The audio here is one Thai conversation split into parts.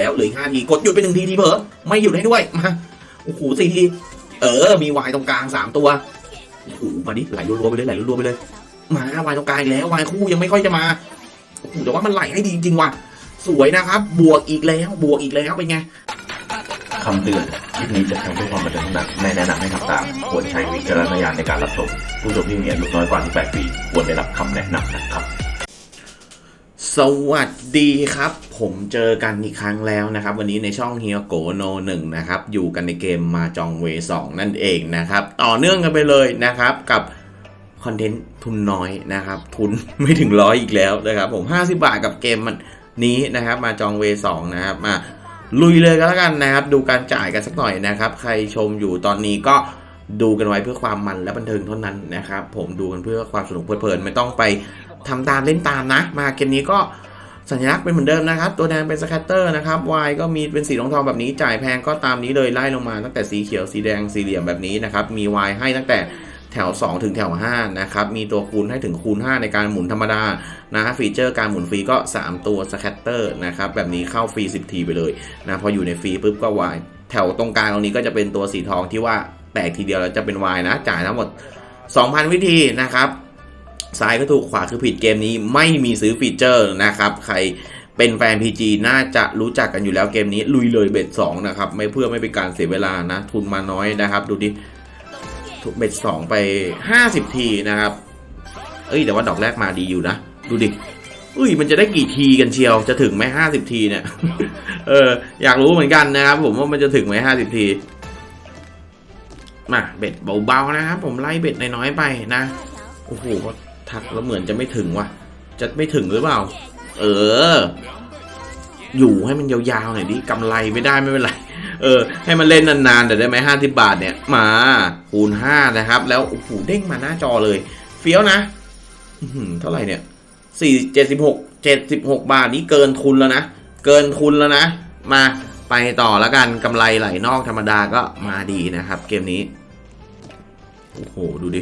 แล้วเหลืออกห้าทีกดหยุดไปหนึ่งทีทีเผลอไม่หยุดให้ด้วยมาโอ้โหสี่ทีเออมีวายตรงกลางสามตัวโอ้โหมาดิไหลรัวๆไปเลยไหลรัวๆไปเลย มาวายตรงกลางแล้ววายคู่ยังไม่ค่อยจะมาโอ้โหแต่ว่ามันไหลให้ดีจริงๆว่ะสวยนะครับ บวกอีกแล้วบวกอีกแล้วเป็นไงคำเตือนคลิปนี้จะทำเพื่อความบันเทิงเท่านั้นไม่แนะนำให้ทำตามควรใช้วิจารณญาณในการรับชมผู้ชมที่มีอายุน้อยกว่า 18 ปีควรได้รับคำแนะนำนะครับ สวัสดีครับ ผมเจอกันอีกครั้งแล้วนะครับ วันนี้ในช่องเฮียโกโนหนึ่งนะครับ อยู่กันในเกมมาจองเวสองนั่นเองนะครับ ต่อเนื่องกันไปเลยนะครับ กับคอนเทนต์ทุนน้อยนะครับ ทุนไม่ถึงร้อยอีกแล้วนะครับ ผม 50 บาทกับเกมมันนี้นะครับ มาจองเวสองนะครับมาลุยเลยก็แล้วกันนะครับ ดูการจ่ายกันสักหน่อยนะครับ ใครชมอยู่ตอนนี้ก็ดูกันไว้เพื่อความมันและบันเทิงเท่านั้นนะครับ ผมดูกันเพื่อความสนุกเพลินไม่ต้องไป ทำตามเล่นตามนะ มาเกมนี้ก็สัญลักษณ์เป็นเหมือนเดิมนะครับ ตัวแดงเป็นสแคตเตอร์นะครับ Y ก็มีเป็นสีทองทองแบบนี้ จ่ายแพงก็ตามนี้เลยไล่ลงมา ตั้งแต่สีเขียวสีแดงสีเหลี่ยมแบบนี้นะครับ มี Y ให้ตั้งแต่แถว 2 ถึงแถว 5 นะครับ มีตัวคูณให้ถึงคูณ 5 ในการหมุนธรรมดานะฟีเจอร์การหมุนฟรีก็ 3 ตัวสแคตเตอร์นะครับ แบบนี้เข้าฟรี 10 ทีไปเลยนะพออยู่ในฟรีปุ๊บก็ Y แถวตรงกลางตรงนี้ก็จะเป็นตัวสีทองที่ว่าแตกทีเดียวแล้วจะเป็น Y นะ จ่ายทั้งหมด 2,000 วิธีนะครับ ซ้ายก็ถูกขวาคือผิดเกมนี้ไม่มีซื้อฟีเจอร์นะครับ ใครเป็นแฟน PG น่าจะรู้จักกันอยู่แล้วเกมนี้ลุยเลยเบ็ดสองนะครับ ไม่เพื่อไม่เป็นการเสียเวลานะ ทุนมาน้อยนะครับ ดูดิถูกเบ็ดสองไป 50 ทีนะครับ เอ้ยแต่ว่าดอกแรกมาดีอยู่นะ ดูดิอุ้ยมันจะได้กี่ทีกันเชียวจะถึงไหมห้าสิบทีเนี่ยเอออยากรู้เหมือนกันนะครับ ผมว่ามันจะถึงไหมห้าสิบทีมาเบ็ดเบาๆนะครับ ผมไล่เบ็ดน้อยๆไปนะโอ้โห ทักแล้วเหมือนจะไม่ถึงว่ะ จะไม่ถึงหรือเปล่า เออ อยู่ให้มันยาวๆหน่อยดิกำไรไม่ได้ไม่เป็นไร เออ ให้มันเล่นนานๆแต่ได้ไหมห้าสิบาทเนี่ย มาคูณห้านะครับ แล้วโอ้โหเด้งมาหน้าจอเลย เฟี้ยวนะเท่าไหร่เนี่ยสี่เจ็ดสิบหกเจ็ดสิบหกบาทนี่เกินทุนแล้วนะ เกินทุนแล้วนะ มาไปต่อแล้วกันกำไรไหลนอกธรรมดาก็มาดีนะครับ เกมนี้ โอ้โห ดูดิ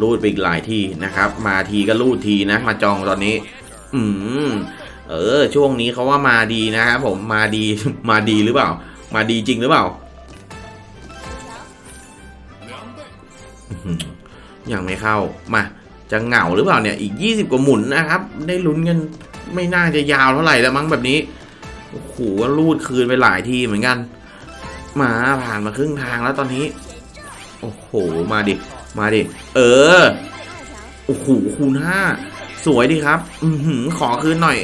รูดไปอีกหลายที่นะครับ มาทีก็รูดทีนะ มาจองตอนนี้ อืมเออ ช่วงนี้เขาว่ามาดีนะครับผมมาดีมาดีหรือเปล่า มาดีจริงหรือเปล่า ยังไม่เข้ามาจะเหงาหรือเปล่าเนี่ยอีก 20 กว่าหมุนนะครับ ได้ลุ้นกันไม่น่าจะยาวเท่าไหร่แล้วมั้งแบบนี้โอ้โหรูดคืนไปหลายทีเหมือนกัน มาผ่านมาครึ่งทางแล้วตอนนี้ โอ้โห มาดิ มาดิ เออ โอ้โห คูณห้า สวยดีครับอือหือขอคืนหน่อย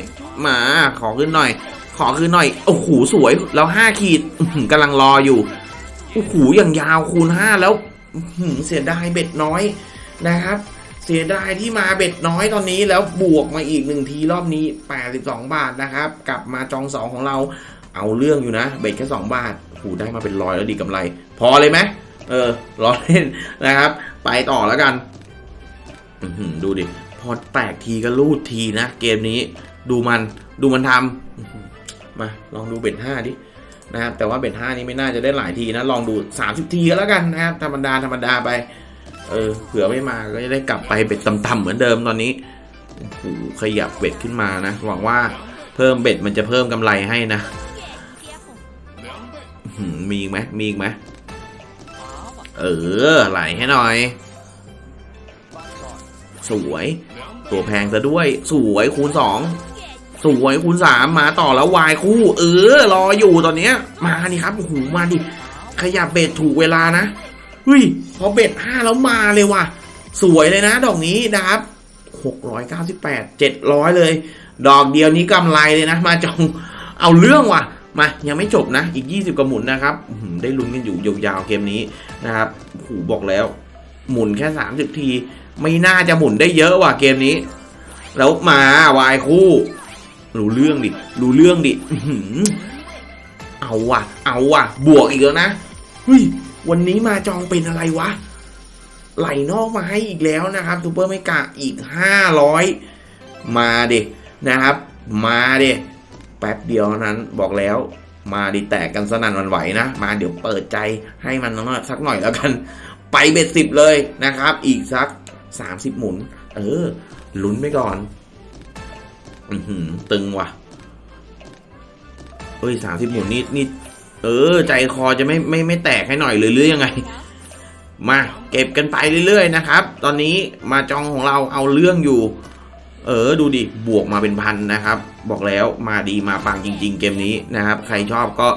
มา ขอคืนหน่อย ขอคืนหน่อย โอ้โห สวย แล้วห้าขีดอื้อหือกำลังรออยู่ โอ้โห อย่างยาวคูณห้าแล้วเสียดายเบ็ดน้อยนะครับ เสียดายที่มาเบ็ดน้อยตอนนี้แล้วบวกมาอีกหนึ่งทีรอบนี้ 82 บาทนะครับ กลับมาจองสองของเราเอาเรื่องอยู่นะ เบ็ดแค่2บาทโอ้โหได้มาเป็นร้อยแล้วดีกำไร พอเลยไหมเออร้อเล่นนะครับ ไปต่อแล้วกันดูดิ พอแตกทีก็รูดทีนะ เกมนี้ ดูมันดูมันทำมาลองดูเบ็ดห้าดินะครับแต่ว่าเบ็ดห้านี้ไม่น่าจะได้หลายทีนะ ลองดู 30 ทีก็แล้วกันนะครับธรรมดาธรรมดาไป เออเผื่อไม่มาก็จะได้กลับไปเบ็ดต่ำๆเหมือนเดิมตอนนี้โอ้โหขยับเบ็ดขึ้นมานะหวังว่าเพิ่มเบ็ดมันจะเพิ่มกำไรให้นะมีอีกไหมมีอีกไหม เออ ไหลให้หน่อย สวย ตัวแพงซะด้วย สวยคูณสองสวยคูณสามมาต่อแล้ววายคู่ เออ รออยู่ตอนเนี้ย มาดิครับโอ้โหมาดิ ขยับเบ็ดถูกเวลานะเฮ้ยพอเบ็ดห้าแล้วมาเลยว่ะ สวยเลยนะ ดอกนี้นะครับหกร้อยเก้าสิบแปดเจ็ดร้อยเลย ดอกเดียวนี้กำไรเลยนะ มาจองเอาเรื่องว่ะ มายังไม่จบนะ อีก 20กว่าหมุนนะครับได้ลุ้นกันอยู่ยาวๆเกมนี้นะครับโอ้โหบอกแล้ว หมุนแค่ 30 ที ไม่น่าจะหมุนได้เยอะว่ะเกมนี้ แล้วมาวายคู่ รู้เรื่องดิรู้เรื่องดิเอาว่ะ เอาว่ะ บวกอีกแล้วนะเฮ้ยวันนี้มาจองเป็นอะไรวะ ไหลนอกมาให้อีกแล้วนะครับซูเปอร์ไม่กะอีก 500 มาเดินะครับ มาเดิแป๊บเดียวนั้นบอกแล้วมาดิแตกกันสนั่นวันไหวนะ มาเดี๋ยวเปิดใจให้มันน่อยสักหน่อยแล้วกัน ไปเบ็ดสิบเลยนะครับ อีกสัก 30 หมุน เออ ลุ้นไปก่อน อือตึงว่ะเอ้ยสามสิบหมุนนี่นี่เออ ใจคอจะไม่ไม่ไม่แตกให้หน่อยหรือหรือยังไง มาเก็บกันไปเรื่อยๆนะครับ ตอนนี้มาจองของเราเอาเรื่องอยู่ เออดูดิ บวกมาเป็นพันนะครับ บอกแล้วมาดีมาปังจริง ๆ เกมนี้นะครับ ใครชอบก็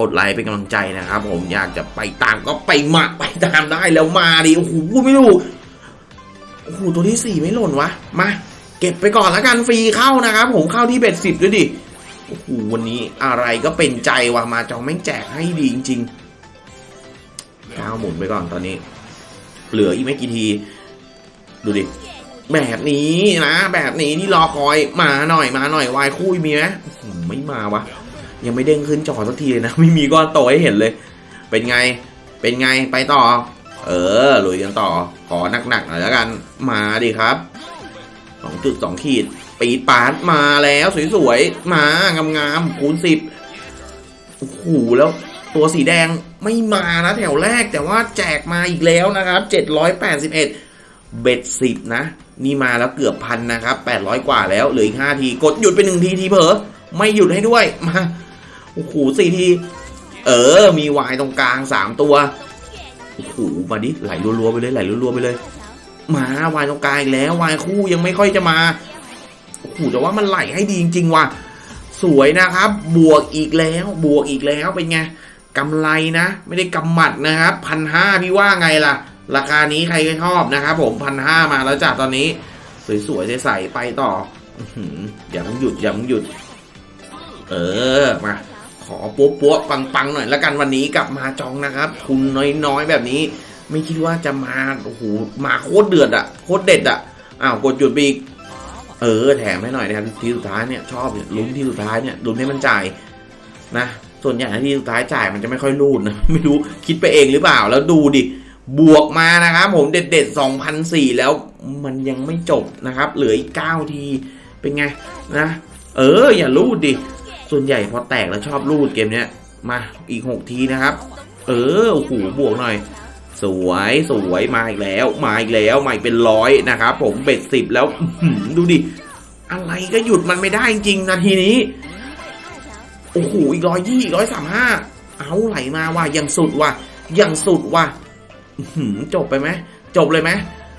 กดไลค์เป็นกำลังใจนะครับ ผมอยากจะไปตามก็ไปมาไปตามได้แล้วมาดิโอ้โหพูดไม่ถูกโอ้โหตัวที่สี่ไม่หล่นวะมาเก็บไปก่อนแล้วกันฟรีเข้านะครับ ผมเข้าที่เบ็ดสิบด้วยดิโอ้โหวันนี้อะไรก็เป็นใจว่ะมาจองแม่งแจกให้ดีจริงๆก้าวหมุนไปก่อนตอนนี้ เหลืออีกไม่กี่ที ดูดิ แบบนี้นะ แบบนี้ที่รอคอยมาหน่อยมาหน่อยวายคู่มีไหมไม่มาวะ ยังไม่เด้งขึ้นจอสักทีเลยนะ ไม่มีก้อนโตให้เห็นเลย เป็นไงเป็นไงไปต่อ เออลุยกันต่อ ขอหนักๆหน่อยแล้วกัน มาดิครับสองจุดสองขีด ปีดปาดมาแล้วสวยๆ มางามๆคูณสิบโอ้โหแล้วตัวสีแดงไม่มานะแถวแรกแต่ว่าแจกมาอีกแล้วนะครับเจ็ดร้อยแปดสิบเอ็ดเบ็ดสิบนะนี่มาแล้วเกือบพันนะครับแปดร้อยกว่าแล้ว เหลืออีกห้าที กดหยุดไปหนึ่งที ทีเผลอไม่หยุดให้ด้วย มา โอ้โหสี่ที เออ มีวายตรงกลางสามตัว โอ้โห มาดิ ไหลรัวๆไปเลย ไหลรัวๆไปเลย มาวายตรงกลางอีกแล้ว วายคู่ยังไม่ค่อยจะมา โอ้โห แต่ว่ามันไหลให้ดีจริงๆว่ะ สวยนะครับ บวกอีกแล้ว บวกอีกแล้ว เป็นไงกำไรนะ ไม่ได้กำหมัดนะครับพันห้าพี่ว่าไงล่ะ ราคานี้ใครก็ชอบนะครับผมพันห้ามาแล้วจ้ะตอนนี้ สวยๆใสๆไปต่ออย่าเพิ่งหยุดอย่าเพิ่งหยุด เออมาขอปั๊วปัวปังๆหน่อยละกันวันนี้กลับมาจองนะครับ ทุนน้อยๆแบบนี้ ไม่คิดว่าจะมาโอ้โหมาโคตรเดือดอะโคตรเด็ดอะอ้าวกดหยุดไปอีกเออแถมให้หน่อยนะครับทีสุดท้ายเนี่ยชอบเนี่ยลุ้นที่สุดท้ายเนี่ยลุ้นให้มันจ่ายนะส่วนใหญ่ที่สุดท้ายจ่ายมันจะไม่ค่อยรูดนะไม่รู้คิดไปเองหรือเปล่าแล้วดูดิ บวกมานะครับ ผมเด็ดเด็ดสองพันสี่แล้วมันยังไม่จบนะครับ เหลืออีกเก้าทีเป็นไงนะ เออ อย่ารูดดิ ส่วนใหญ่พอแตกแล้วชอบรูดเกมเนี้ยมาอีกหกทีนะครับ เออโอ้โหบวกหน่อย สวยสวยมาอีกแล้ว มาอีกแล้วมาอีกเป็นร้อยนะครับ ผมเบ็ดสิบแล้วดูดิ อะไรก็หยุดมันไม่ได้จริงๆนาทีนี้โอ้โหอีกร้อยยี่ร้อยสามห้าเอาไหลมาว่ะยังสุดว่ะยังสุดว่ะ จบไปไหมจบเลยไหม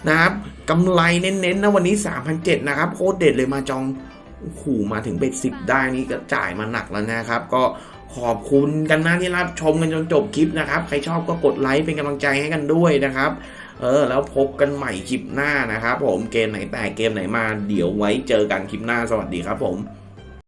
นะครับกำไรเน้นๆนะวันนี้สามพันเจ็ดนะครับโคตรเด็ดเลยมาจองโอ้โหมาถึงเบ็ดสิบได้นี่ก็จ่ายมาหนักแล้วนะครับ ก็ขอบคุณกันนะที่รับชมกันจนจบคลิปนะครับ ใครชอบก็กดไลค์เป็นกำลังใจให้กันด้วยนะครับ เออ แล้วพบกันใหม่คลิปหน้านะครับผมเกมไหนแตกเกมไหนมาเดี๋ยวไว้เจอกันคลิปหน้าสวัสดีครับผม